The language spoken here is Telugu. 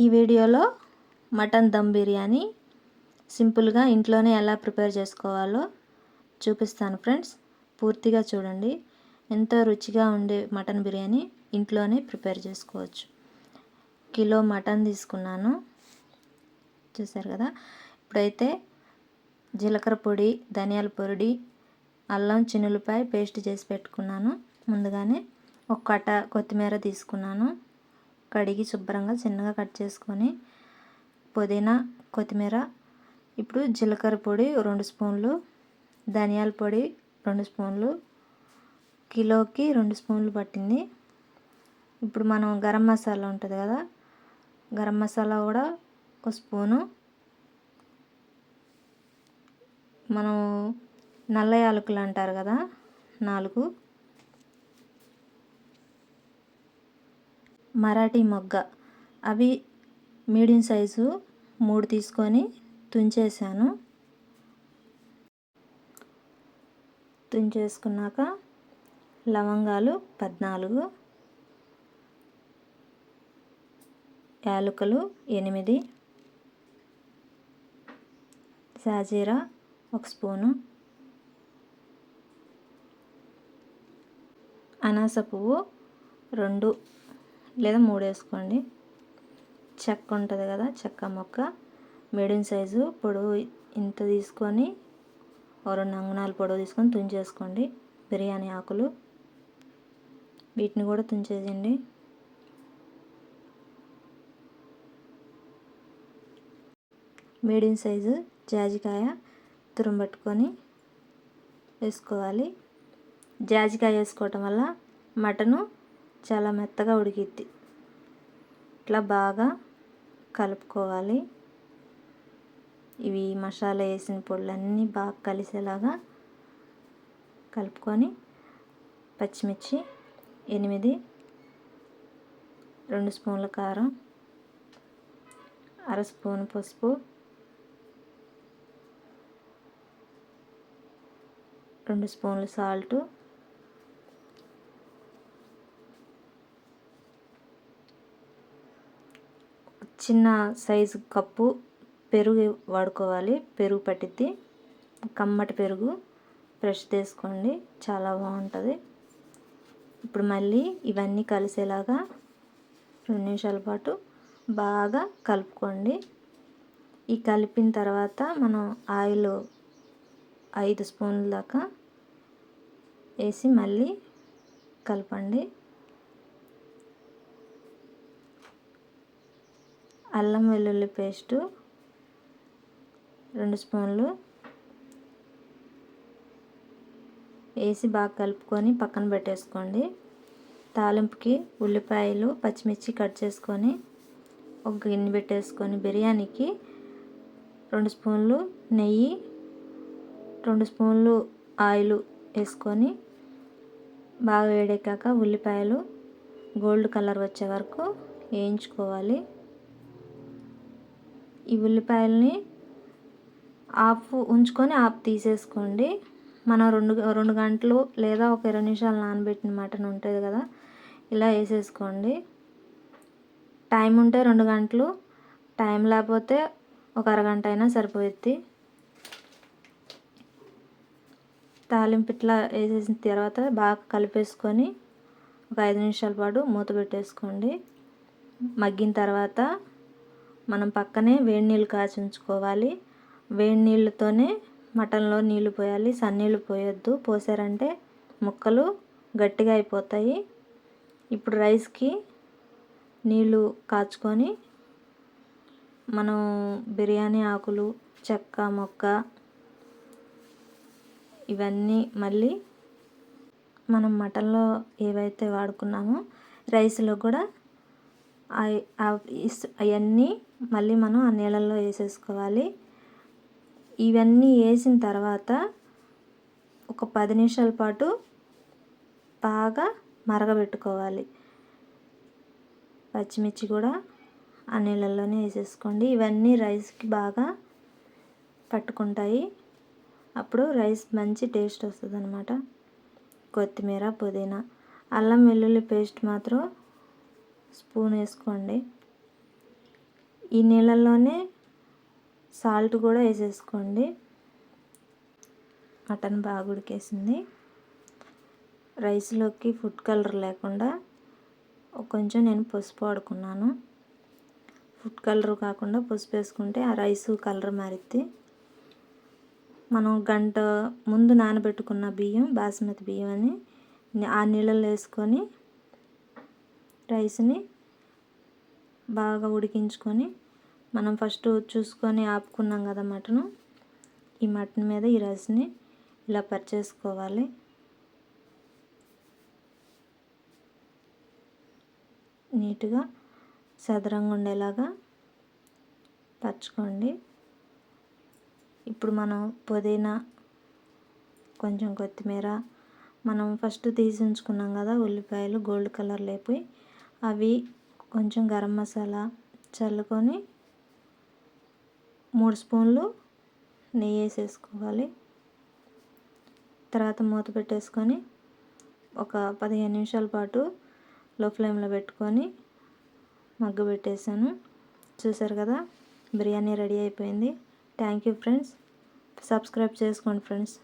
ఈ వీడియోలో మటన్ దమ్ బిర్యానీ సింపుల్గా ఇంట్లోనే ఎలా ప్రిపేర్ చేసుకోవాలో చూపిస్తాను ఫ్రెండ్స్. పూర్తిగా చూడండి. ఎంతో రుచిగా ఉండే మటన్ బిర్యానీ ఇంట్లోనే ప్రిపేర్ చేసుకోవచ్చు. కిలో మటన్ తీసుకున్నాను. చూసారు కదా? ఇప్పుడైతే జీలకర్ర పొడి ధనియాల పొడి అల్లం చిన్నులపాయ పేస్ట్ చేసి పెట్టుకున్నాను. ముందుగానే ఒక కట్ట కొత్తిమీర తీసుకున్నాను. కడిగి శుభ్రంగా చిన్నగా కట్ చేసుకొని పుదీనా కొత్తిమీర ఇప్పుడు జీలకర్ర పొడి రెండు స్పూన్లు ధనియాల పొడి రెండు స్పూన్లు కిలోకి రెండు స్పూన్లు పట్టింది. ఇప్పుడు మనం గరం మసాలా ఉంటుంది కదా గరం మసాలా కూడా ఒక స్పూను. మనం నల్ల యాలకులు అంటారు కదా నాలుగు. మరాఠీ మొగ్గ. అవి మీడియం సైజు మూడు తీసుకొని తుంచేసాను తుంచేసుకున్నాక లవంగాలు పద్నాలుగు యాలకులు ఎనిమిది సాజీరా ఒక స్పూను అనాస పువ్వు రెండు లేదా మూడు వేసుకోండి చెక్క ఉంటుంది కదా చెక్క మొక్క. మీడియం సైజు పొడవు ఇంత తీసుకొని రెండు అంగుణాలు పొడవు తీసుకొని తుంచేసుకోండి. బిర్యానీ ఆకులు. వీటిని కూడా తుంచేసేయండి మీడియం సైజు జాజికాయ తురుంబట్టుకొని వేసుకోవాలి. జాజికాయ వేసుకోవటం వల్ల మటను చాలా మెత్తగా ఉడికిద్ది. ఇట్లా బాగా కలుపుకోవాలి. ఇవి మసాలా వేసిన పొడులన్నీ బాగా కలిసేలాగా కలుపుకొని పచ్చిమిర్చి ఎనిమిది రెండు స్పూన్ల కారం అర స్పూన్ పసుపు రెండు స్పూన్లు సాల్టు చిన్న సైజు కప్పు పెరుగు వాడుకోవాలి. పెరుగు పట్టిద్ది. కమ్మటి పెరుగు ఫ్రెష్ తీసుకోండి చాలా బాగుంటుంది. ఇప్పుడు మళ్ళీ ఇవన్నీ కలిసేలాగా రెండు నిమిషాల పాటు బాగా కలుపుకోండి. ఈ కలిపిన తర్వాత మనం ఆయిల్ ఐదు స్పూన్ల దాకా వేసి మళ్ళీ కలపండి. అల్లం వెల్లుల్లి పేస్టు రెండు స్పూన్లు వేసి బాగా కలుపుకొని పక్కన పెట్టేసుకోండి. తాలింపుకి ఉల్లిపాయలు పచ్చిమిర్చి కట్ చేసుకొని ఒక గిన్నె పెట్టేసుకొని బిర్యానీకి రెండు స్పూన్లు నెయ్యి రెండు స్పూన్లు ఆయిల్ వేసుకొని బాగా వేడెక్కాక ఉల్లిపాయలు గోల్డ్ కలర్ వచ్చే వరకు వేయించుకోవాలి. ఈ ఉల్లిపాయల్ని ఆఫ్ ఉంచుకొని ఆఫ్ తీసేసుకోండి. మనం రెండు రెండు గంటలు లేదా ఒక ఇరవై నిమిషాలు నానబెట్టిన మటన్ ఉంటుంది కదా ఇలా వేసేసుకోండి. టైం ఉంటే రెండు గంటలు టైం లేకపోతే ఒక అరగంట అయినా సరిపోయిద్ది. తాలింపు ఇట్లా వేసేసిన తర్వాత బాగా కలిపేసుకొని ఒక ఐదు నిమిషాల పాటు మూత పెట్టేసుకోండి. మగ్గిన తర్వాత మనం పక్కనే వేడి నీళ్ళు కాచి ఉంచుకోవాలి వేడి నీళ్ళతోనే మటన్లో నీళ్ళు పోయాలి. సన్నీళ్ళు పోయొద్దు. పోసారంటే ముక్కలు గట్టిగా అయిపోతాయి. ఇప్పుడు రైస్కి నీళ్ళు కాచుకొని మనం బిర్యానీ ఆకులు చెక్క మొక్క ఇవన్నీ మళ్ళీ మనం మటన్లో ఏవైతే వాడుకున్నామో రైస్లో కూడా అవన్నీ మళ్ళీ మనం ఆ నీళ్ళల్లో వేసేసుకోవాలి. ఇవన్నీ వేసిన తర్వాత ఒక పది నిమిషాల పాటు బాగా మరగబెట్టుకోవాలి. పచ్చిమిర్చి కూడా ఆ నీళ్ళల్లోనే వేసేసుకోండి. ఇవన్నీ రైస్కి బాగా పట్టుకుంటాయి. అప్పుడు రైస్ మంచి టేస్ట్ వస్తుంది అనమాట కొత్తిమీర పుదీనా అల్లం వెల్లుల్లి పేస్ట్ మాత్రం స్పూన్ వేసుకోండి. ఈ నీళ్ళల్లోనే సాల్ట్ కూడా వేసేసుకోండి. మటన్ బాగా ఉడికేసింది. రైస్లోకి ఫుడ్ కలర్ లేకుండా కొంచెం నేను పసుపు వాడుకున్నాను. ఫుడ్ కలర్ కాకుండా పసుపు వేసుకుంటే ఆ రైస్ కలర్ మారిద్ది. మనం గంట ముందు నానబెట్టుకున్న బియ్యం బాస్మతి బియ్యం అని ఆ నీళ్ళలో వేసుకొని రైస్ని బాగా ఉడికించుకొని మనం ఫస్ట్ చూసుకొని ఆపుకున్నాం కదా మటను. ఈ మటన్ మీద ఈ రైస్ని ఇలా పరిచేసుకోవాలి నీట్గా చదరంగా ఉండేలాగా పరచుకోండి. ఇప్పుడు మనం పుదీనా కొంచెం కొత్తిమీర మనం ఫస్ట్ తీసి ఉంచుకున్నాం కదా ఉల్లిపాయలు గోల్డ్ కలర్ లేపి అవి కొంచెం గరం మసాలా చల్లుకొని మూడు స్పూన్లు నెయ్యి వేసేసుకోవాలి. తర్వాత మూత పెట్టేసుకొని ఒక పదిహేను నిమిషాల పాటు లో ఫ్లేమ్లో పెట్టుకొని మగ్గు పెట్టేశాను. చూసారు కదా బిర్యానీ రెడీ అయిపోయింది. Thank you friends. సబ్స్క్రైబ్ చేసుకోండి ఫ్రెండ్స్.